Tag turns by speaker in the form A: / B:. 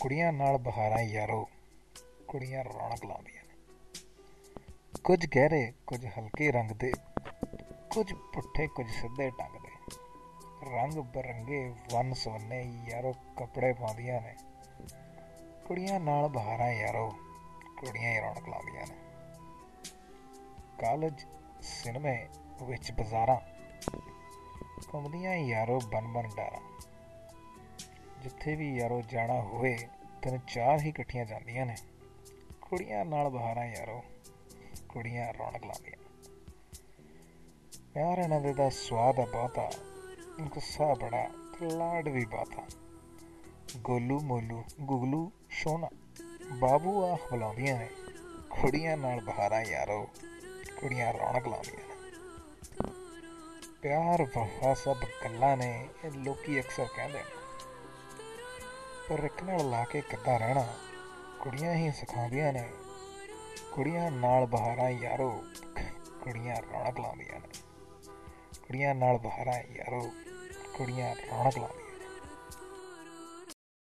A: ਕੁੜੀਆਂ ਨਾਲ ਬਹਾਰਾਂ ਯਾਰੋ, ਕੁੜੀਆਂ ਰੌਣਕ ਲਾਉਂਦੀਆਂ ਨੇ। ਕੁਝ ਗਹਿਰੇ, ਕੁਝ ਹਲਕੇ ਰੰਗ ਦੇ, ਕੁਝ ਪੁੱਠੇ, ਕੁਝ ਸਿੱਧੇ ਟੰਗ ਦੇ। ਰੰਗ ਬਰੰਗੇ, ਵਨ ਸਵੰਨੇ ਯਾਰੋ ਕੱਪੜੇ ਪਾਉਂਦੀਆਂ ਨੇ। ਕੁੜੀਆਂ ਨਾਲ ਬਹਾਰਾਂ ਯਾਰੋ, ਕੁੜੀਆਂ ਹੀ ਰੌਣਕ ਲਾਉਂਦੀਆਂ ਨੇ। ਕਾਲਜ, ਸਿਨੇਮੇ ਵਿੱਚ ਬਾਜ਼ਾਰਾਂ ਘੁੰਮਦੀਆਂ ਯਾਰੋ ਬਨ ਬਨ ਡਾਰਾਂ। ਜਿੱਥੇ ਵੀ ਯਾਰੋ ਜਾਣਾ ਹੋਵੇ, ਤਿੰਨ ਚਾਰ ਹੀ ਇਕੱਠੀਆਂ ਜਾਂਦੀਆਂ ਨੇ। ਕੁੜੀਆਂ ਨਾਲ ਬਹਾਰਾਂ ਯਾਰੋ, ਕੁੜੀਆਂ ਰੌਣਕ ਲਾਉਂਦੀਆਂ। ਪਿਆਰ ਇਹਨਾਂ ਦੇ ਦਾ ਸਵਾਦ ਆ ਬਹੁਤਾ ਗੁੱਸਾ ਬੜਾ, ਲਾਡ ਵੀ ਬਹੁਤਾ ਗੋਲੂ ਮੋਲੂ, ਗੁਗਲੂ, ਸ਼ੋਨਾ, ਬਾਬੂ ਆ ਬੁਲਾਉਂਦੀਆਂ ਨੇ। ਕੁੜੀਆਂ ਨਾਲ ਬਹਾਰਾਂ ਯਾਰੋ, ਕੁੜੀਆਂ ਰੌਣਕ ਲਾਉਂਦੀਆਂ ਨੇ। ਪਿਆਰ ਵਫਾ ਸਭ ਗੱਲਾਂ ਨੇ, ਇਹ ਲੋਕੀ ਅਕਸਰ ਕਹਿੰਦੇ ਨੇ। ਪਰ ਇੱਕ ਨਾਲ ਲਾ ਕੇ ਕਿੱਦਾਂ ਰਹਿਣਾ। ਕੁੜੀਆਂ ਹੀ ਸਿਖਾਉਂਦੀਆਂ ਨੇ। ਕੁੜੀਆਂ ਨਾਲ ਬਹਾਰਾਂ ਯਾਰੋ, ਕੁੜੀਆਂ ਰੌਣਕ ਲਾਉਂਦੀਆਂ ਨੇ। ਕੁੜੀਆਂ ਨਾਲ ਬਹਾਰਾਂ ਯਾਰੋ, ਕੁੜੀਆਂ ਰੌਣਕ ਲਾਉਂਦੀਆਂ